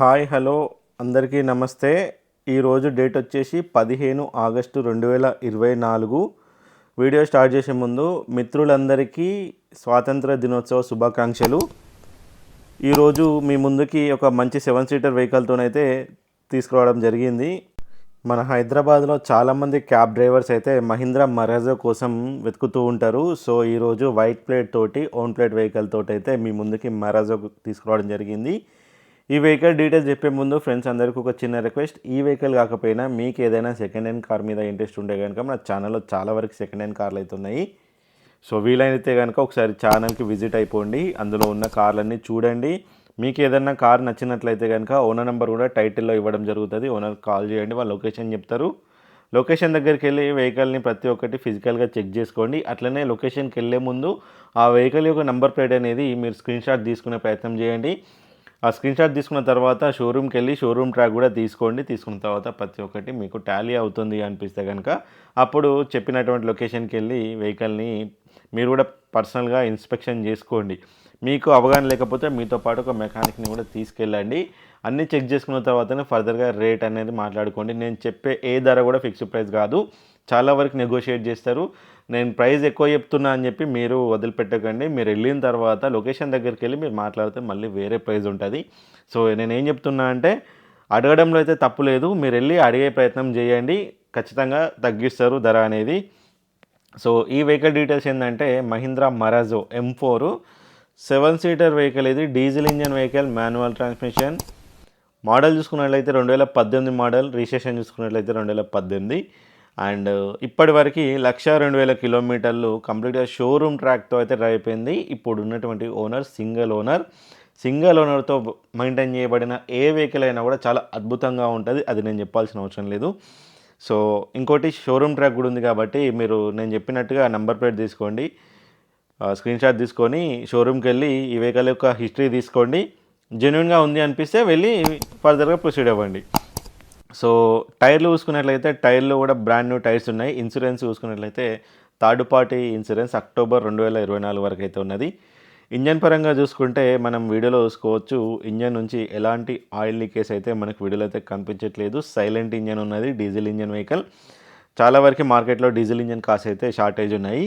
Hi hello అందరికీ నమస్తే. ఈరోజు డేట్ వచ్చేసి పదిహేను ఆగస్టు రెండు వేల ఇరవై నాలుగు. వీడియో స్టార్ట్ చేసే ముందు మిత్రులందరికీ స్వాతంత్ర దినోత్సవ శుభాకాంక్షలు. ఈరోజు మీ ముందుకి ఒక మంచి సెవెన్ సీటర్ వెహికల్తోనైతే తీసుకురావడం జరిగింది. మన హైదరాబాద్లో చాలామంది క్యాబ్ డ్రైవర్స్ అయితే మహీంద్రా మరాజో కోసం వెతుకుతూ ఉంటారు. సో ఈరోజు వైట్ ప్లేట్ తోటి ఓన్ ప్లేట్ వెహికల్ తోటి అయితే మీ ముందుకి మరాజో తీసుకురావడం జరిగింది. ఈ వెహికల్ డీటెయిల్స్ చెప్పే ముందు ఫ్రెండ్స్ అందరికీ ఒక చిన్న రిక్వెస్ట్ ఈ వెహికల్ కాకపోయినా మీకు ఏదైనా సెకండ్ హ్యాండ్ కార్ మీద ఇంట్రెస్ట్ ఉంటే కనుక మన ఛానల్లో చాలా వరకు సెకండ్ హ్యాండ్ కార్లు అయితే ఉన్నాయి. సో వీలైతే కనుక ఒకసారి ఛానల్కి విజిట్ అయిపోండి. అందులో ఉన్న కార్లన్నీ చూడండి. మీకు ఏదైనా కార్ నచ్చినట్లయితే కనుక ఓనర్ నెంబర్ కూడా టైటిల్లో ఇవ్వడం జరుగుతుంది. ఓనర్ కాల్ చేయండి వాళ్ళ లొకేషన్ చెప్తారు. లొకేషన్ దగ్గరికి వెళ్ళి వెహికల్ని ప్రతి ఒక్కటి ఫిజికల్గా చెక్ చేసుకోండి. అట్లనే లొకేషన్కి వెళ్ళే ముందు ఆ వెహికల్ యొక్క నెంబర్ ప్లేట్ అనేది మీరు స్క్రీన్ షాట్ తీసుకునే ప్రయత్నం చేయండి. ఆ స్క్రీన్ షాట్ తీసుకున్న తర్వాత షోరూమ్కి వెళ్ళి షోరూమ్ ట్రాక్ కూడా తీసుకోండి. తీసుకున్న తర్వాత ప్రతి ఒక్కటి మీకు టాలీ అవుతుంది అనిపిస్తే కనుక అప్పుడు చెప్పినటువంటి లొకేషన్కి వెళ్ళి వెహికల్ని మీరు కూడా పర్సనల్గా ఇన్స్పెక్షన్ చేసుకోండి. మీకు అవగాహన లేకపోతే మీతో పాటు ఒక మెకానిక్ని కూడా తీసుకెళ్ళండి. అన్నీ చెక్ చేసుకున్న తర్వాతనే ఫర్దర్గా రేట్ అనేది మాట్లాడుకోండి. నేను చెప్పే ఏ ధర కూడా ఫిక్స్డ్ ప్రైస్ కాదు. చాలా వరకు నెగోషియేట్ చేస్తారు. నేను ప్రైస్ ఎక్కువ చెప్తున్నా అని చెప్పి మీరు వదిలిపెట్టకండి. మీరు వెళ్ళిన తర్వాత లొకేషన్ దగ్గరికి వెళ్ళి మీరు మాట్లాడితే మళ్ళీ వేరే ప్రైస్ ఉంటుంది. సో నేను ఏం చెప్తున్నా అంటే అడగడంలో అయితే తప్పు లేదు. మీరు వెళ్ళి అడిగే ప్రయత్నం చేయండి. ఖచ్చితంగా తగ్గిస్తారు ధర అనేది. సో ఈ వెహికల్ డీటెయిల్స్ ఏంటంటే Mahindra Marazzo M four seven seater vehicle ఇది. Diesel engine vehicle manual transmission model చూసుకున్నట్లయితే రెండు వేల పద్దెనిమిది మోడల్ రిజిస్ట్రేషన్ చూసుకున్నట్లయితే రెండు వేల పద్దెనిమిది. అండ్ ఇప్పటి వరకు లక్ష రెండు వేల కిలోమీటర్లు కంప్లీట్గా షోరూమ్ ట్రాక్తో అయితే డ్రైవ్ అయిపోయింది. ఇప్పుడు ఉన్నటువంటి ఓనర్ సింగిల్ ఓనర్. సింగిల్ ఓనర్తో మెయింటైన్ చేయబడిన ఏ వెహికల్ అయినా కూడా చాలా అద్భుతంగా ఉంటుంది. అది నేను చెప్పాల్సిన అవసరం లేదు. సో ఇంకోటి షోరూమ్ ట్రాక్ కూడా ఉంది కాబట్టి మీరు నేను చెప్పినట్టుగా నెంబర్ ప్లేట్ తీసుకోండి. స్క్రీన్ షాట్ తీసుకొని షోరూమ్కి వెళ్ళి ఈ వెహికల్ యొక్క హిస్టరీ తీసుకోండి. జెన్యున్గా ఉంది అనిపిస్తే వెళ్ళి ఫర్దర్గా ప్రొసీడ్ అవ్వండి. సో టైర్లు చూసుకున్నట్లయితే టైర్లు కూడా బ్రాండ్ న్యూ టైర్స్ ఉన్నాయి. ఇన్సూరెన్స్ చూసుకున్నట్లయితే థర్డ్ పార్టీ ఇన్సూరెన్స్ అక్టోబర్ రెండు వేల ఇరవై నాలుగు వరకు అయితే ఉన్నది. ఇంజన్ పరంగా చూసుకుంటే మనం వీడియోలో చూసుకోవచ్చు ఇంజన్ నుంచి ఎలాంటి ఆయిల్ లీకేజ్ అయితే మనకు వీడియోలో అయితే కనిపించట్లేదు. సైలెంట్ ఇంజన్ ఉన్నది డీజిల్ ఇంజన్ వెహికల్. చాలా వరకు మార్కెట్లో డీజిల్ ఇంజన్ కాస్ట్ అయితే షార్టేజ్ ఉన్నాయి.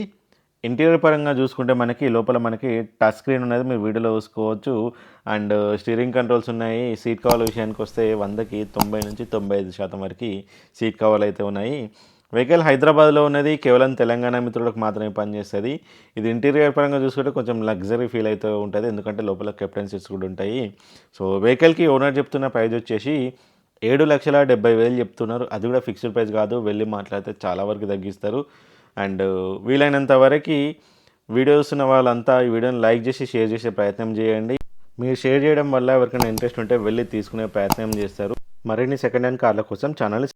ఇంటీరియర్ పరంగా చూసుకుంటే మనకి లోపల మనకి టచ్ స్క్రీన్ ఉన్నది మీరు వీడియోలో చూసుకోవచ్చు. అండ్ స్టీరింగ్ కంట్రోల్స్ ఉన్నాయి. సీట్ కవర్ విషయానికి వస్తే వందకి తొంభై నుంచి తొంభై ఐదు శాతం వరకు సీట్ కవర్లు అయితే ఉన్నాయి. వెహికల్ హైదరాబాద్లో ఉన్నది. కేవలం తెలంగాణ మిత్రులకు మాత్రమే పనిచేస్తుంది. ఇది ఇంటీరియర్ పరంగా చూసుకుంటే కొంచెం లగ్జరీ ఫీల్ అయితే ఉంటుంది. ఎందుకంటే లోపల కెప్టెన్ సీట్స్ కూడా ఉంటాయి. సో వెహికల్కి ఓనర్ చెప్తున్న ప్రైజ్ వచ్చేసి ఏడు లక్షల డెబ్బై వేలు చెప్తున్నారు. అది కూడా ఫిక్స్డ్ ప్రైస్ కాదు. వెళ్ళి మాట్లాడితే చాలా వరకు తగ్గిస్తారు. అండ్ వీలైనంత వరకు వీడియోస్ ఉన్న వాళ్ళంతా ఈ వీడియోని లైక్ చేసి షేర్ చేసే ప్రయత్నం చేయండి. మీరు షేర్ చేయడం వల్ల ఎవరికైనా ఇంట్రెస్ట్ ఉంటే వెళ్ళి తీసుకునే ప్రయత్నం చేస్తారు. మరిన్ని సెకండ్ హ్యాండ్ కార్ల కోసం ఛానల్